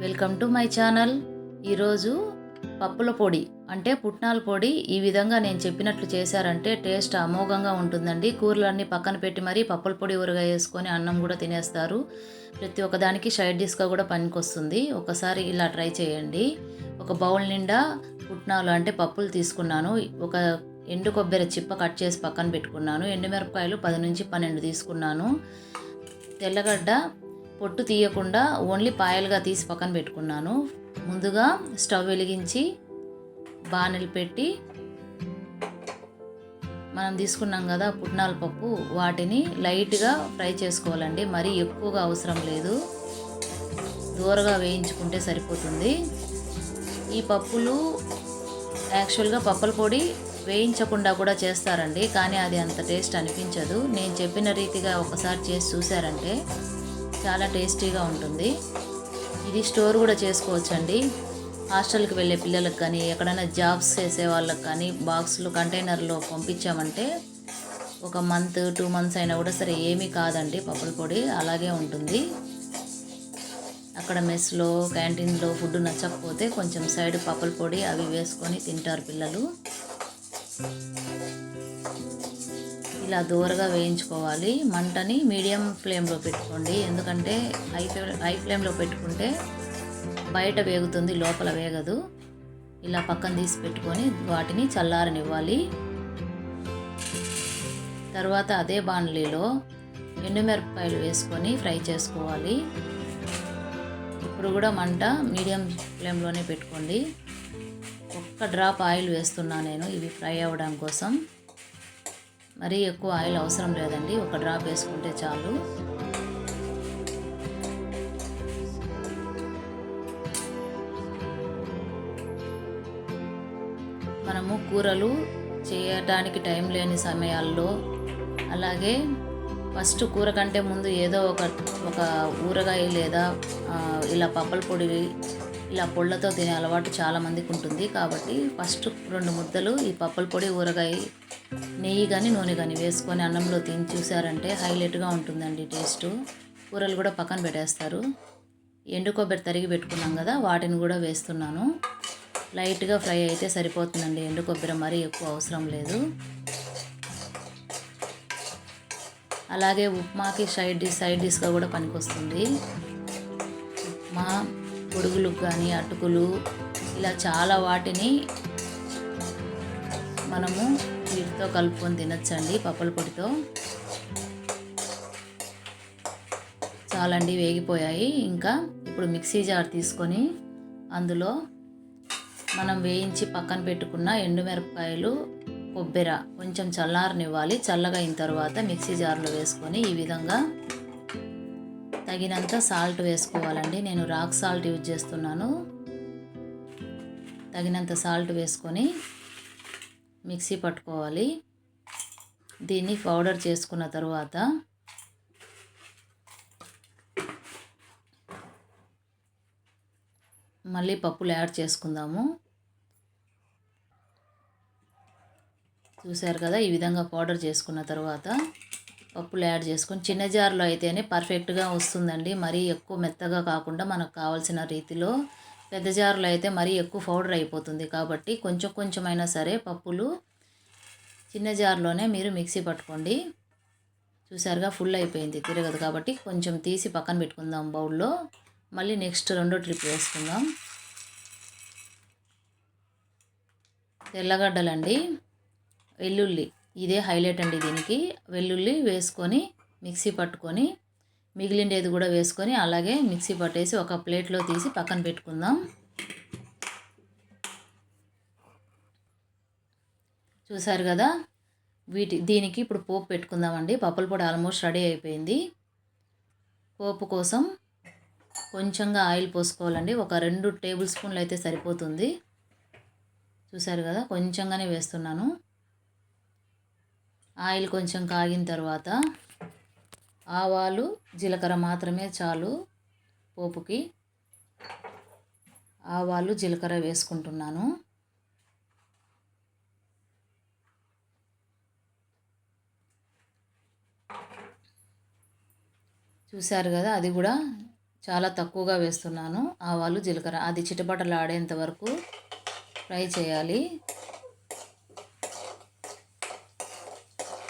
Welcome to my channel. ఈరోజు పప్పుల పొడి అంటే పుట్నాల పొడి ఈ విధంగా నేను చెప్పినట్లు చేశారంటే టేస్ట్ అమోఘంగా ఉంటుందండి. కూరలన్నీ పక్కన పెట్టి మరీ పప్పుల పొడి ఊరగా వేసుకొని అన్నం కూడా తినేస్తారు. ప్రతి ఒక్కదానికి సైడ్ డిష్గా కూడా పనికొస్తుంది. ఒకసారి ఇలా ట్రై చేయండి. ఒక బౌల్ నిండా పుట్నాలు అంటే పప్పులు తీసుకున్నాను. ఒక ఎండు కొబ్బరి చిప్ప కట్ చేసి పక్కన పెట్టుకున్నాను. ఎండుమిరపకాయలు పది నుంచి పన్నెండు తీసుకున్నాను. తెల్లగడ్డ పొట్టు తీయకుండా ఓన్లీ పాయలుగా తీసి పక్కన పెట్టుకున్నాను. ముందుగా స్టవ్ వెలిగించి బాణలు పెట్టి మనం తీసుకున్నాం కదా పుట్నాల పప్పు వాటిని లైట్గా ఫ్రై చేసుకోవాలండి. మరీ ఎక్కువగా అవసరం లేదు. దూరగా వేయించుకుంటే సరిపోతుంది. ఈ పప్పులు యాక్చువల్గా పప్పుల పొడి వేయించకుండా కూడా చేస్తారండి కానీ అది అంత టేస్ట్ అనిపించదు. నేను చెప్పిన రీతిగా ఒకసారి చేసి చూసారంటే చాలా టేస్టీగా ఉంటుంది. ఇది స్టోర్ కూడా చేసుకోవచ్చండి. హాస్టల్కి వెళ్ళే పిల్లలకు కానీ ఎక్కడైనా జాబ్స్ చేసే వాళ్ళకి కానీ బాక్సులు కంటైనర్లో పంపించామంటే ఒక మంత్ టూ మంత్స్ అయినా కూడా సరే ఏమీ కాదండి పప్పుల పొడి అలాగే ఉంటుంది. అక్కడ మెస్లో క్యాంటీన్లో ఫుడ్ నచ్చకపోతే కొంచెం సైడ్ పప్పుల పొడి అవి వేసుకొని తింటారు పిల్లలు. ఇలా దూరగా వేయించుకోవాలి. మంటని మీడియం ఫ్లేమ్లో పెట్టుకోండి. ఎందుకంటే హై ఫ్లేమ్ హై ఫ్లేమ్లో పెట్టుకుంటే బయట వేగుతుంది లోపల వేగదు. ఇలా పక్కన తీసి పెట్టుకొని వాటిని చల్లారనివ్వాలి. తర్వాత అదే బాణలీలో ఎండుమిరపకాయలు వేసుకొని ఫ్రై చేసుకోవాలి. ఇప్పుడు కూడా మంట మీడియం ఫ్లేమ్లోనే పెట్టుకోండి. ఒక్క డ్రాప్ ఆయిల్ వేస్తున్నా నేను ఇవి ఫ్రై అవ్వడం కోసం. మరీ ఎక్కువ ఆయిల్ అవసరం లేదండి ఒక డ్రాప్ వేసుకుంటే చాలు. మనము కూరలు చేయడానికి టైం లేని సమయాల్లో అలాగే ఫస్ట్ కూర కంటే ముందు ఏదో ఒక ఒక ఊరగాయ లేదా ఇలా పప్పల పొడి ఇలా పొళ్ళతో తినే అలవాటు చాలామందికి ఉంటుంది. కాబట్టి ఫస్ట్ రెండు ముద్దలు ఈ పప్పుల పొడి ఊరగాయ నెయ్యి కానీ నూనె కానీ వేసుకొని అన్నంలో తిని చూసారంటే హైలైట్గా ఉంటుందండి టేస్ట్. కూరలు కూడా పక్కన పెట్టేస్తారు. ఎండు కొబ్బరి తరిగి పెట్టుకున్నాం కదా వాటిని కూడా వేస్తున్నాను. లైట్గా ఫ్రై అయితే సరిపోతుందండి. ఎండు కొబ్బరి మరీ ఎక్కువ అవసరం లేదు. అలాగే ఉప్మాకి సైడ్ డిష్ సైడ్ డిష్గా కూడా పనికొస్తుంది. ఉప్మా పొడుగులకు కానీ అటుకులు ఇలా చాలా వాటిని మనము వీటితో కలుపుకొని తినచ్చండి పప్పుల పొడితో. చాలండి వేగిపోయాయి. ఇంకా ఇప్పుడు మిక్సీ జార్ తీసుకొని అందులో మనం వేయించి పక్కన పెట్టుకున్న ఎండుమిరపకాయలు కొబ్బెర కొంచెం చల్లారనివ్వాలి. చల్లగా అయిన తర్వాత మిక్సీ జార్లో వేసుకొని ఈ విధంగా తగినంత సాల్ట్ వేసుకోవాలండి. నేను రాక్ సాల్ట్ యూజ్ చేస్తున్నాను. తగినంత సాల్ట్ వేసుకొని మిక్సీ పట్టుకోవాలి. దీన్ని పౌడర్ చేసుకున్న తర్వాత మళ్ళీ పప్పులు యాడ్ చేసుకుందాము. చూశారు కదా ఈ విధంగా పౌడర్ చేసుకున్న తర్వాత పప్పులు యాడ్ చేసుకొని చిన్న జార్లో అయితేనే పర్ఫెక్ట్గా వస్తుందండి. మరీ ఎక్కువ మెత్తగా కాకుండా మనకు కావాల్సిన రీతిలో పెద్ద జార్లో అయితే మరీ ఎక్కువ పౌడర్ అయిపోతుంది. కాబట్టి కొంచెం కొంచెమైనా సరే పప్పులు చిన్న జార్లోనే మీరు మిక్సీ పట్టుకోండి. చూసారుగా ఫుల్ అయిపోయింది తిరగదు కాబట్టి కొంచెం తీసి పక్కన పెట్టుకుందాం బౌల్లో. మళ్ళీ నెక్స్ట్ రెండో ట్రిప్ వేసుకుందాం. తెల్లగడ్డలండి వెల్లుల్లి ఇదే హైలైట్ అండి దీనికి. వెల్లుల్లి వేసుకొని మిక్సీ పట్టుకొని మిగిలిండేది కూడా వేసుకొని అలాగే మిక్సీ పట్టేసి ఒక ప్లేట్లో తీసి పక్కన పెట్టుకుందాం. చూసారు కదా? వీటి దీనికి ఇప్పుడు పోపు పెట్టుకుందామండి. పప్పుల పొడి ఆల్మోస్ట్ రెడీ అయిపోయింది. పోపు కోసం కొంచెంగా ఆయిల్ పోసుకోవాలండి. ఒక రెండు టేబుల్ స్పూన్లు అయితే సరిపోతుంది. చూసారు కదా? కొంచెంగానే వేస్తున్నాను. ఆయిల్ కొంచెం కాగిన తర్వాత ఆవాలు జీలకర్ర మాత్రమే చాలు పోపుకి. ఆవాలు జీలకర్ర వేసుకుంటున్నాను. చూశారు కదా అది కూడా చాలా తక్కువగా వేస్తున్నాను. ఆవాలు జీలకర్ర అది చిటపటలు ఆడేంత వరకు ఫ్రై చేయాలి.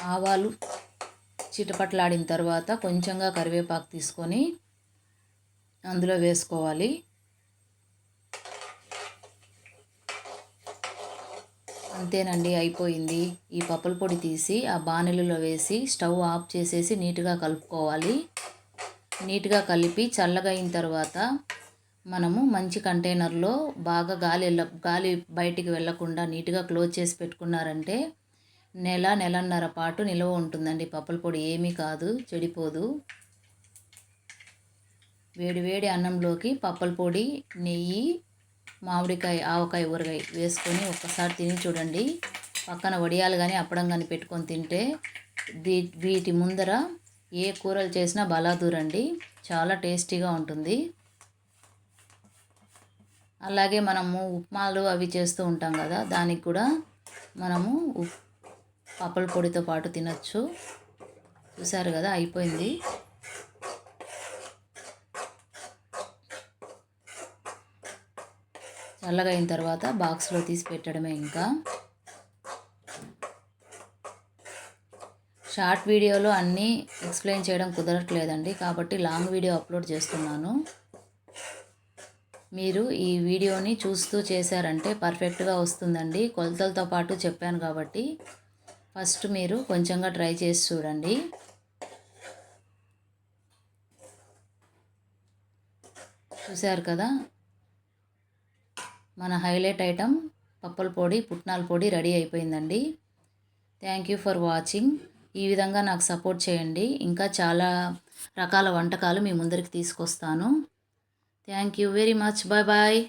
ఆవాలు చిటపట్లాడిన తర్వాత కొంచెంగా కరివేపాకు తీసుకొని అందులో వేసుకోవాలి. అంతేనండి అయిపోయింది. ఈ పప్పుల పొడి తీసి ఆ బాణలిలో వేసి స్టవ్ ఆఫ్ చేసేసి నీట్గా కలుపుకోవాలి. నీట్గా కలిపి చల్లగా అయిన తర్వాత మనము మంచి కంటైనర్లో బాగా గాలి వెళ్ళ గాలి బయటికి వెళ్ళకుండా నీట్గా క్లోజ్ చేసి పెట్టుకున్నారంటే నెల నెలన్నర పాటు నిల్వ ఉంటుందండి. పప్పుల పొడి ఏమీ కాదు చెడిపోదు. వేడి వేడి అన్నంలోకి పప్పుల పొడి నెయ్యి మామిడికాయ ఆవకాయ ఊరగాయ వేసుకొని ఒక్కసారి తిని చూడండి. పక్కన వడియాలు కానీ అప్పడం కానీ పెట్టుకొని తింటే దీ వీటి ముందర ఏ కూరలు చేసినా బలాదూరండి చాలా టేస్టీగా ఉంటుంది. అలాగే మనము ఉప్మాలు అవి చేస్తూ ఉంటాం కదా దానికి కూడా మనము ఉప్ పప్పుల పొడితో పాటు తినచ్చు. చూసారు కదా అయిపోయింది. చల్లగా అయిన తర్వాత బాక్స్లో తీసి పెట్టడమే ఇంకా. షార్ట్ వీడియోలో అన్నీ ఎక్స్ప్లెయిన్ చేయడం కుదరట్లేదండి కాబట్టి లాంగ్ వీడియో అప్లోడ్ చేస్తున్నాను. మీరు ఈ వీడియోని చూస్తూ చేశారంటే పర్ఫెక్ట్గా వస్తుందండి. కొలతలతో పాటు చెప్పాను కాబట్టి ఫస్ట్ మీరు కొంచెంగా ట్రై చేసి చూడండి. చూశారు కదా? మన హైలైట్ ఐటమ్ పప్పుల పొడి పుట్నాల పొడి రెడీ అయిపోయిందండి. థ్యాంక్ యూ ఫర్ వాచింగ్ ఈ విధంగా నాకు సపోర్ట్ చేయండి. ఇంకా చాలా రకాల వంటకాలు మీ ముందరికి తీసుకొస్తాను. Thank you very much bye bye